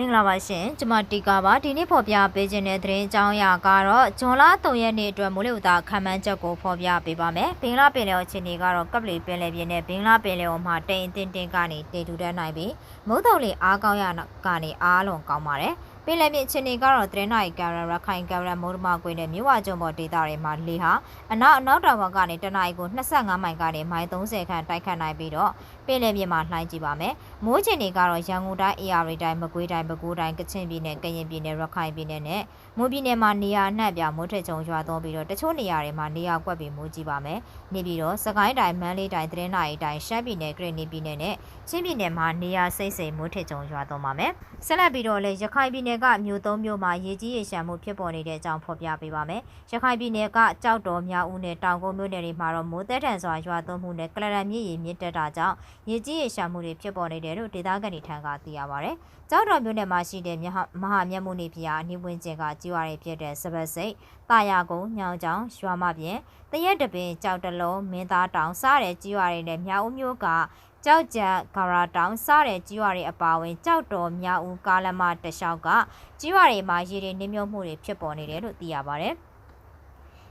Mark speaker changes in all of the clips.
Speaker 1: မင်္ဂလာပါရှင်ကျွန်မတီကာပါဒီနေ့ဖော်ပြပေးခြင်းတဲ့သတင်းအကြောင်းအရာကတော့ဂျွန်လ3ရက်နေ့အတွက်မိုးလေဝသခန့်မှန်းချက်ကိုဖော်ပြပေးပါမယ်ဘင်္ဂလားပင်လယ်အခြေအနေကတော့ကပ်ပလီပင်လယ်ပြင်နဲ့ဘင်္ဂလားပင်လယ်အော်မှာတိမ်အတင်းတင်းကနေတည်ထူတတ်နိုင်ပြီးမုတ်တုံလေးအားကောင်းရကနေအားလုံးကောင်းပါတယ်ပင်လယ်ပြင်အခြေအနေကတော့တရင်နိုင်ကရရခိုင်ကရမုဒ္ဓမကွေနဲ့မြို့ဝကျုံပေါ်ဒေသတွေမှာလေဟာအနောက်အနောက်တောင်ဘက်ကနေတနအီကို25မိုင်ကနေမိုင်30ခန့်တိုက်ခတ်နိုင်ပြီးတော့ပင်လယ်ပြင်မှာလှိုင်းကြည့်ပါမယ် မိုးချင်တွေကတော့ရန်ကုန်တိုင်းအေရရီတိုင်းမကွေးတိုင်းပဲခူးတိုင်းကချင်ပြည်နယ်ကရင်ပြည်နယ်ရခိုင်ပြည်နယ်နဲ့မွန်ပြည်နယ်မှာနေရာအနှံ့ပြမိုးထက်ချုံရွာသွန်းပြီးတော့တချို့နေရာတွေမှာနေရာကွက်ပြီးမိုးကြည့်ပါမယ်နေပြီးတော့စကိုင်းတိုင်းမန္တလေးတိုင်းတရင်နိုင်တိုင်းရှမ်းပြည်နယ်ကရင်ပြည်နယ်နဲ့ချင်းပြည်နယ်မှာနေရာစိတ်စိမ်မိုးထက်ချုံရွာသွန်းပါမယ်ဆက်လက်ပြီးတော့လည်းရခိုင်ပြည်နယ်ကမြို့သုံးမြို့မှာရေကြီးရေရှမ်းမှုဖြစ်ပေါ်နေတဲ့အကြောင်းဖော်ပြပေးပါမယ်ရခိုင်ပြည်နယ်ကကြောက်တော်မြောက်ဦးနဲ့တောင်ကုန်းမြို့နယ်တွေမှာတော့မိုးသက်ထန်စွာရွာသွန်းမှုနဲ့ကလရန်မြစ်ရေမြင့်တက်တာကြောင့်ရေကြီးရေရှမ်းမှုတွေဖြစ်ပေါ်နေတယ်လို့ဒေသခံတွေထံကသိရပါဗျ။ကြောက်တော်မြို့နယ်မှာရှိတဲ့မြဟာမဟာမြတ်မှုနေဖျားအနိဝင်းကျင်ကကြီးဝါတွေဖြစ်တဲ့စပတ်စိတ်တာယာကုန်းညောင်ချောင်းရွာမပြင်တရက်တပင်ကြောက်တလုံးမင်းသားတောင်စတဲ့ကြီးဝါတွေနဲ့မြောက်ဦးမြို့ကကြောက်ကြံဂရာတောင်စတဲ့ကြီးဝါတွေအပါအဝင်ကြောက်တော်မြောက်ဦးကားလမတလျှောက်ကကြီးဝါတွေမှာရေတွေနှိမ့်မြုပ်မှုတွေဖြစ်ပေါ်နေတယ်လို့သိရပါတယ်။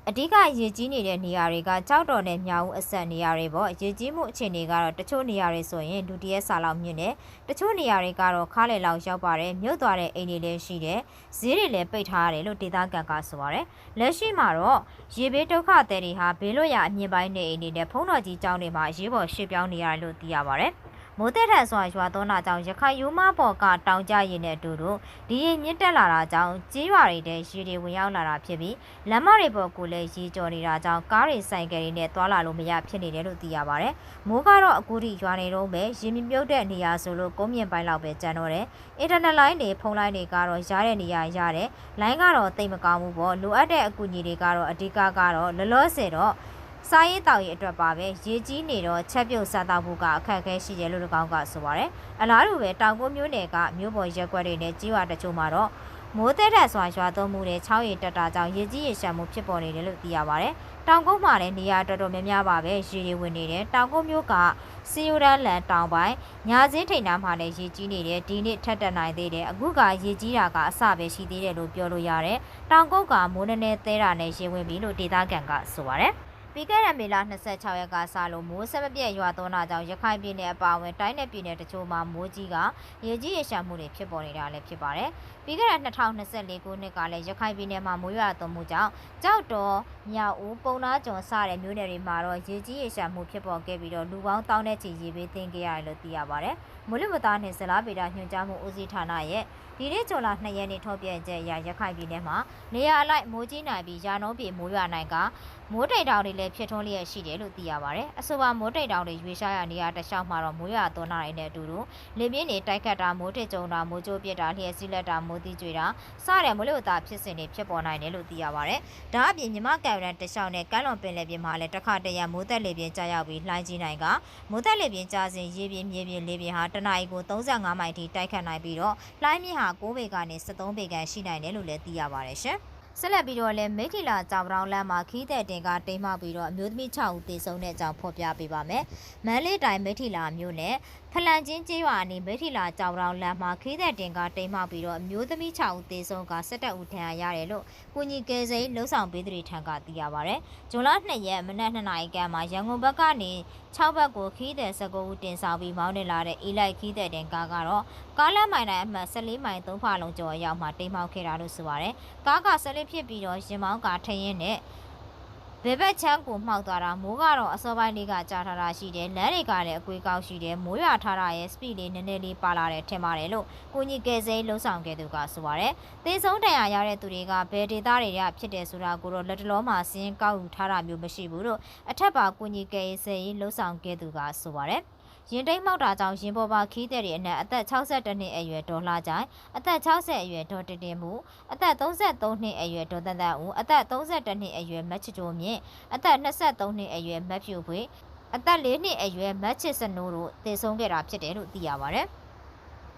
Speaker 1: အဓိကရေကြီးနေတဲ့နေရာတွေကကြောက်တော်နဲ့မြောက်ဦးအဆက်နေရာတွေပေါ့ရေကြီးမှုအခြေအနေကတော့တချို့နေရာတွေဆိုရင်ဒုတိယဆာလောက်မြင့်တယ်တချို့နေရာတွေကတော့ခါလေလောက်ရောက်ပါတယ်မြုပ်သွားတဲ့အိမ်တွေလည်းရှိတယ်ဈေးတွေလည်းပိတ်ထားရတယ်လို့ဒေသခံကဆိုပါတယ်လက်ရှိမှာတော့ရေဘေးဒုက္ခသည်တွေဟာဘေးလွတ်ရာအမြင့်ပိုင်းနေအိမ်တွေနဲ့ဖုံးတော်ကြီးကျောင်းတွေမှာရေးပေါ်ရှေ့ပြောင်းနေရတယ်လို့သိရပါတယ် မိုးတက်ထန်စွာရွာသွန်းတာကြောင့်ရခိုင်ရိုးမပေါ်ကတောင်ကျရင်တဲ့အတူတူဒီရေမြင့်တက်လာတာကြောင့်ကြေးရွာတွေထဲရေတွေဝင်ရောက်လာတာဖြစ်ပြီးလမ်းမတွေပေါ်ကိုလည်းရေကျော်နေတာကြောင့်ကားတွေဆိုင်ကယ်တွေနဲ့သွားလာလို့မရဖြစ်နေတယ်လို့သိရပါဗျ။မိုးကတော့အခုထိရွာနေတော့ပဲရေမြမြုပ်တဲ့နေရာဆိုလို့ကုန်းမြင့်ပိုင်းလောက်ပဲကျန်တော့တယ်။အင်တာနက်လိုင်းတွေဖုန်းလိုင်းတွေကတော့ရတဲ့နေရာရတယ်။လိုင်းကတော့တိတ်မကောင်းဘူးပေါ့။လိုအပ်တဲ့အကူအညီတွေကတော့အဓိကကတော့လောလောဆယ်တော့ စားရေးတောက်ရေးအတွက်ပါပဲရေကြီးနေတော့ချက်ပြုတ်စားတောက်ဖို့ကအခက်အခဲရှိတယ်လို့၎င်းကဆိုပါတယ်အလားတူပဲတောင်ကုန်းမျိုးနယ်ကမြို့ပေါ်ရက်ွက်တွေနဲ့ကြီးဝါတချို့မှာတော့မိုးတဲ့ထက်စွာရွာသွန်းမှုနဲ့ချောင်းရည်တက်တာကြောင့်ရေကြီးရေရှမ်းမှုဖြစ်ပေါ်နေတယ်လို့သိရပါတယ်တောင်ကုန်းမှာလည်းနေရာတော်တော်များများပါပဲရေတွေဝင်နေတယ်တောင်ကုန်းမျိုးကစီယိုရန်လန်တောင်ပိုင်းညာစင်းထိန်နားမှာလည်းရေကြီးနေတယ်ဒီနေ့ထက်တက်နိုင်သေးတယ်အခုကရေကြီးတာကအစပဲရှိသေးတယ်လို့ပြောလို့ရတယ်တောင်ကုန်းကမိုးနည်းနည်းသဲတာနဲ့ရေဝင်ပြီလို့ဒေသခံကဆိုပါတယ် ပြီးခဲ့တဲ့မေလ26ရက်ကစလို့မိုးဆက်မပြတ်ရွာသွန်းတာကြောင့်ရခိုင်ပြည်နယ်အပါအဝင်တိုင်းနယ်ပြည်နယ်တချို့မှာမိုးကြီးကရေကြီးရေရှမ်းမှုတွေဖြစ်ပေါ်နေတာလည်းဖြစ်ပါတယ်။ပြီးခဲ့တဲ့2024ခုနှစ်ကလည်းရခိုင်ပြည်နယ်မှာမိုးရွာသွန်းမှုကြောင့်ကြောက်တော်မြောက်ဦးပုံနာကျွန်းစတဲ့မြို့နယ်တွေမှာတော့ရေကြီးရေရှမ်းမှုဖြစ်ပေါ်ခဲ့ပြီးတော့လူပေါင်းတောင်းတဲ့ချီရေပေးသိမ်းခဲ့ရတယ်လို့သိရပါတယ်။ မိုးလေဝသနှင့်ဇလားဗေဒညွှန်ကြားမှုဦးစီးဌာနရဲ့ဒီနေ့ဇွန်လ2ရက်နေ့ထုတ်ပြန်ချက်အရရခိုင်ပြည်နယ်မှာနေရာအလိုက်မိုးကြီးနိုင်ပြီးရာနှုန်းပြမိုးရွာနိုင်ကမိုးတိတ်တောင်တွေလည်းဖြစ်ထွန်းလျက်ရှိတယ်လို့သိရပါတယ်။အဆိုပါမိုးတိတ်တောင်တွေရွေးရှားရနေရာတစ်လျှောက်မှာတော့မိုးရွာသွန်းတာတွေနဲ့အတူတူလေပြင်းတွေတိုက်ခတ်တာမိုးထစ်ကြုံတာမိုးကြိုးပြစ်တာလျှက်စီးလက်တာမိုးတိကျွေတာစတဲ့မိုးလေဝသဖြစ်စဉ်တွေဖြစ်ပေါ်နိုင်တယ်လို့သိရပါတယ်။ဒါအပြင်မြမကံရန်တစ်လျှောက်နဲ့ကမ်းလွန်ပင်လယ်ပြင်မှာလည်းတစ်ခါတရံမိုးသက်လေပြင်းကြာရောက်ပြီးလှိုင်းကြီးနိုင်ကမိုးသက်လေပြင်းကြာစဉ်ရေပြင်းမြေပြင်းလေပြင်းဟာတနအီကို35မိုင်ထိတိုက်ခတ်နိုင်ပြီးတော့လှိုင်းမြင့်ဟာ9ပေကနေ73ပေခန့်ရှိနိုင်တယ်လို့လည်းသိရပါတယ်ရှင်။ဆက်လက်ပြီးတော့လည်းမိထီလာကြောင်ပြောင်းလမ်းမှာခီးတဲ့တင်ကတိမ်မှပြီးတော့အမျိုးသမီး6ဦးသေဆုံးတဲ့အကြောင်းဖော်ပြပေးပါမယ်။မန်းလေးတိုင်းမိထီလာမြို့နယ်ဖလန်ချင်းကျေးရွာအနီးမိထီလာကြောင်ပြောင်းလမ်းမှာခီးတဲ့တင်ကတိမ်မှပြီးတော့အမျိုးသမီး6ဦးသေဆုံးက17ဦးထဏ်ရာရတယ်လို့ကုညီကယ်စိလှုပ်ဆောင်ပေးသူတွေထံကသိရပါဗျ။ဇွန်လ2ရက်မနက်2နာရီခန့်မှာရန်ကုန်ဘက်ကနေ6ဘက်ကိုခီးတဲ့19ဦးတင်ဆောင်ပြီးမောင်းနေလာတဲ့အီလိုက်ခီးတဲ့တင်ကားကတော့ကားလမ်းမိုင်တိုင်းအမှတ်14မိုင်3ဖာလုံးကျော်ရောက်မှတိမ်မှောက်ခဲ့တာလို့ဆိုပါရယ်။ကားက14ဖြစ်ပြီးတော့ရင်မောင်းကထရင်နဲ့ ဘယ်ဘက်ချမ်းကိုမှောက်သွားတာမိုးကတော့အစောပိုင်းလေးကကြာထားတာရှိတယ်လမ်းတွေကလည်းအကွေးကောက်ရှိတယ်မိုးရွာထားတာရဲ့ speed လေးနည်းနည်းလေးပါလာတယ်ထင်ပါတယ်လို့ကိုကြီးကယ်ဆယ်လှုံ့ဆော်ခဲ့သူကဆိုပါတယ်သေဆုံးတရားရတဲ့သူတွေကဘယ်ဒေသတွေကဖြစ်တယ်ဆိုတာကိုတော့လက်တလောမှာစင်းကောက်ယူထားတာမျိုးမရှိဘူးလို့အထက်ပါကိုကြီးကယ်ဆယ်လှုံ့ဆော်ခဲ့သူကဆိုပါတယ် ရင်တိတ်မောက်တာကြောင့်ရင်ပေါ်ပါခီးတဲ့တွေအနက်အသက်62နှစ်အရွယ်ဒေါ်လာကြိုင်အသက်60အရွယ်ဒေါ်တင်တင်မှုအသက်33နှစ်အရွယ်ဒေါ်တန်တန်ဦးအသက်32နှစ်အရွယ်မက်ချတိုမြင့်အသက်23နှစ်အရွယ်မက်ဖြူဖွေအသက်4နှစ်အရွယ်မက်ချစ်စနိုးတို့တည်ဆုံးခဲ့တာဖြစ်တယ်လို့သိရပါဗျ။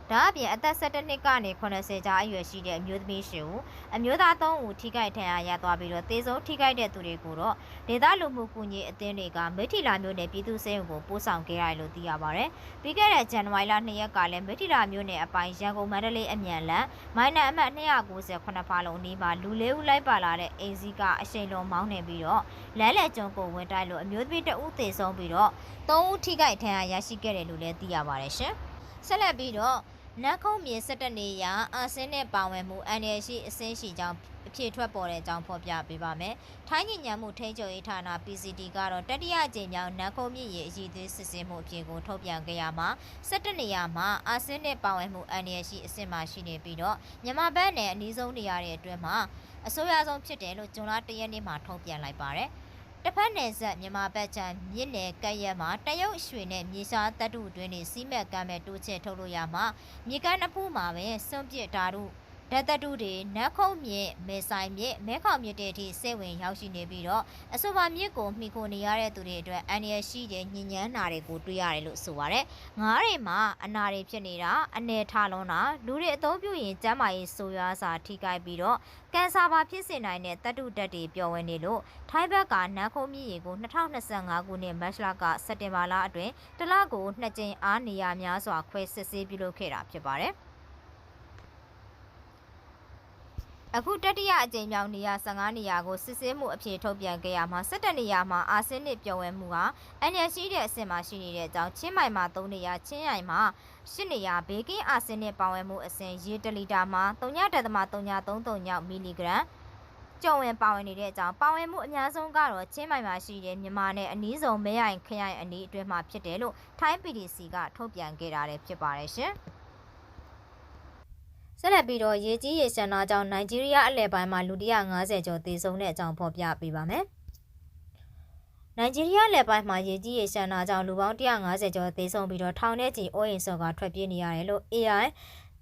Speaker 1: ဒါအပြင်အသက်17နှစ်ကနေ80ကြားအရွယ်ရှိတဲ့အမျိုးသမီးရှိဦးအမျိုးသား3ဦးထိခိုက်ထဏ်ရာရသွားပြီးတော့တေဆုံးထိခိုက်တဲ့သူတွေကိုတော့ဒေသလူမှုကူညီအသင်းတွေကမိထီလာမျိုးနယ်ပြည်သူ့စေယုံကိုပို့ဆောင်ခဲ့ရတယ်လို့သိရပါတယ်။ပြီးခဲ့တဲ့ဇန်နဝါရီလ2ရက်ကလည်းမိထီလာမျိုးနယ်အပိုင်းရန်ကုန်မန္တလေးအမြန်လမ်းမိုင်းနံအမှတ်298ဖာလုံအနီးမှာလူလေးဦးလိုက်ပါလာတဲ့အိမ်စီးကအရှိန်လုံးမောင်းနေပြီးတော့လမ်းလေကျုံကိုဝင်တိုက်လို့အမျိုးသမီးတဦးသေဆုံးပြီးတော့3ဦးထိခိုက်ထဏ်ရာရရှိခဲ့တယ်လို့လည်းသိရပါတယ်ရှင်။ ဆက်လက်ပြီးတော့နတ်ခုံမြေ17နေရအာဆင်းနဲ့ပါဝင်မှုအန်ရရှိအစင်းရှိကြောင်းအဖြစ်ထွက်ပေါ်တဲ့အကြောင်းဖော်ပြပေးပါမယ်။ထိုင်းညဉ့်ညံမှုထိန်းချုပ်ရေးဌာန PCT ကတော့တတိယကြိမ်မြောက်နတ်ခုံမြေရဲ့အည်သွေးစစ်ဆေးမှုအဖြစ်ကိုထုတ်ပြန်ခဲ့ရမှာ17နေရမှာအာဆင်းနဲ့ပါဝင်မှုအန်ရရှိအစင်းမှရှိနေပြီးတော့မြန်မာဘက်နဲ့အနည်းဆုံးနေရာတွေအတွင်းမှာအဆိုးရဆုံးဖြစ်တယ်လို့ဂျွန်လ1ရက်နေ့မှာထုတ်ပြန်လိုက်ပါတယ်။ တစ်ဖက်နယ်ဆက်မြန်မာဘက်ချမ်းမြစ်နယ်ကပ်ရက်မှာတရုတ်ရွှေနဲ့မြေရှားတပ်တုတွင်းနေစီးမဲ့ကမ်းမဲ့တိုးချဲ့ထုတ်လို့ရမှာမြေကမ်းနှစ်ဖူးမှာပဲစွန့်ပစ်ဓာတု ဓာတ်တတုတွေနတ်ခုံမြင့်မဲဆိုင်မြင့်မဲခေါမြင့်တဲ့အထိစိတ်ဝင်ရောက်ရှိနေပြီးတော့အဆိုပါမြင့်ကိုမှီခိုနေရတဲ့သူတွေအတွက်အန္တရာယ်ရှိတဲ့ညဉ့်ညမ်းနာတွေကိုတွေ့ရတယ်လို့ဆိုပါတယ်။ငားတွေမှာအနာတွေဖြစ်နေတာအနေထားလုံးတာလူတွေအသုံးပြုရင်ကျန်းမာရေးဆိုးရွားစွာထိခိုက်ပြီးတော့ကင်ဆာပါဖြစ်စေနိုင်တဲ့တတုတက်တွေပျော်ဝင်နေလို့ထိုင်းဘက်ကနတ်ခုံမြင့်ရီကို2025ခုနှစ်မတ်လကစက်တင်ဘာလအတွင်းတလကိုနှစ်ကြိမ်အားနေရများစွာခွဲစစ်ဆေးပြုလုပ်ခဲ့တာဖြစ်ပါတယ်။ အခုတတိယအကြိမ်မြောက်နေရာ15နေရာကိုစစ်ဆေးမှုအဖြစ်ထုတ်ပြန်ခဲ့ရမှာ17နေရာမှာအာဆင်းနစ်ပြောင်းဝဲမှုဟာအန်ရရှိတဲ့အဆင့်မှာရှိနေတဲ့အကြောင်းချင်းမိုင်မှာ3နေရာချင်းရိုင်မှာ10နေရာဘေးကင်းအာဆင်းနစ်ပေါင်းဝဲမှုအဆင့်ရေတလီတာမှာ3.33မီလီဂရမ်ကြုံဝင်ပါဝင်နေတဲ့အကြောင်းပါဝင်မှုအများဆုံးကတော့ချင်းမိုင်မှာရှိတဲ့မြန်မာနဲ့အနည်းဆုံးမဲရိုင်ခရိုင်အနီးအတွင်းမှာဖြစ်တယ်လို့ထိုင်း PDC ကထုတ်ပြန်ခဲ့တာလည်းဖြစ်ပါတယ်ရှင်။ ဆက်လက်ပြီးတော့ရေကြီးရေရှမ်းနာကြောင့်နိုင်ဂျီးရီးယားအလဲပိုင်းမှာလူ150ကျော်သေဆုံးတဲ့အကြောင်းဖော်ပြပေးပါမယ်။နိုင်ဂျီးရီးယားလက်ပိုင်းမှာရေကြီးရေရှမ်းနာကြောင့်လူပေါင်း150ကျော်သေဆုံးပြီးတော့ထောင်ထဲကြီးအိုးအိမ်ဆော်ကထွက်ပြေးနေရတယ်လို့ AI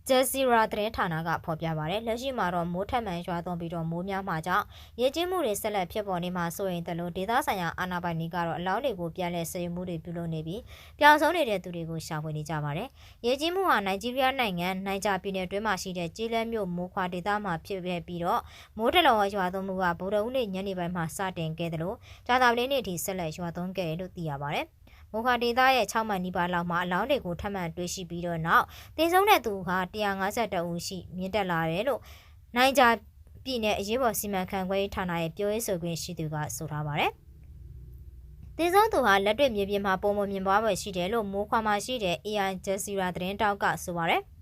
Speaker 1: ဂျက်စီရာသတင်းဌာနကဖော်ပြပါရယ်လက်ရှိမှာတော့မိုးထက်မှန်ရွာသွန်းပြီးတော့မိုးများမှကြောင့်ရေကြီးမှုတွေဆက်လက်ဖြစ်ပေါ်နေမှာဆိုရင်တလို့ဒေသဆိုင်ရာအာဏာပိုင်တွေကတော့အလောင်းတွေကိုပြန်လည်ဆယ်ယူမှုတွေပြုလုပ်နေပြီးပျောက်ဆုံးနေတဲ့သူတွေကိုရှာဖွေနေကြပါတယ်ရေကြီးမှုဟာနိုင်ဂျီးရီးယားနိုင်ငံနိုင်ဂျာပြည်နယ်တွင်းမှာရှိတဲ့ကျေးလက်မြို့မိုးခွာဒေသမှာဖြစ်ခဲ့ပြီးတော့မိုးတလောရွာသွန်းမှုကဗုဒ္ဓဦးနေ့ညနေပိုင်းမှာစတင်ခဲ့တယ်လို့ဂျာတာပလင်းနေ့အထိဆက်လက်ရွာသွန်းခဲ့တယ်လို့သိရပါတယ် မိုခါဒေသရဲ့6မှန်နီးပါးလောက်မှာအလောင်းတွေကိုထပ်မံတွေ့ရှိပြီးတော့နောက်တင်ဆုံးတဲ့သူက152ဦးရှိမြင့်တက်လာတယ်လို့နိုင်ဂျာပြည်နယ်အရေးပေါ်စီမံခန့်ခွဲရေးဌာနရဲ့ပြောရေးဆိုခွင့်ရှိသူကဆိုထားပါတယ်။တင်ဆုံးသူဟာလက်တွေ့မြေပြင်မှာပုံမမြင်ပွားပွဲရှိတယ်လို့မိုးခွာမှာရှိတဲ့ AI Jazeera သတင်းတောက်ကဆိုပါတယ်။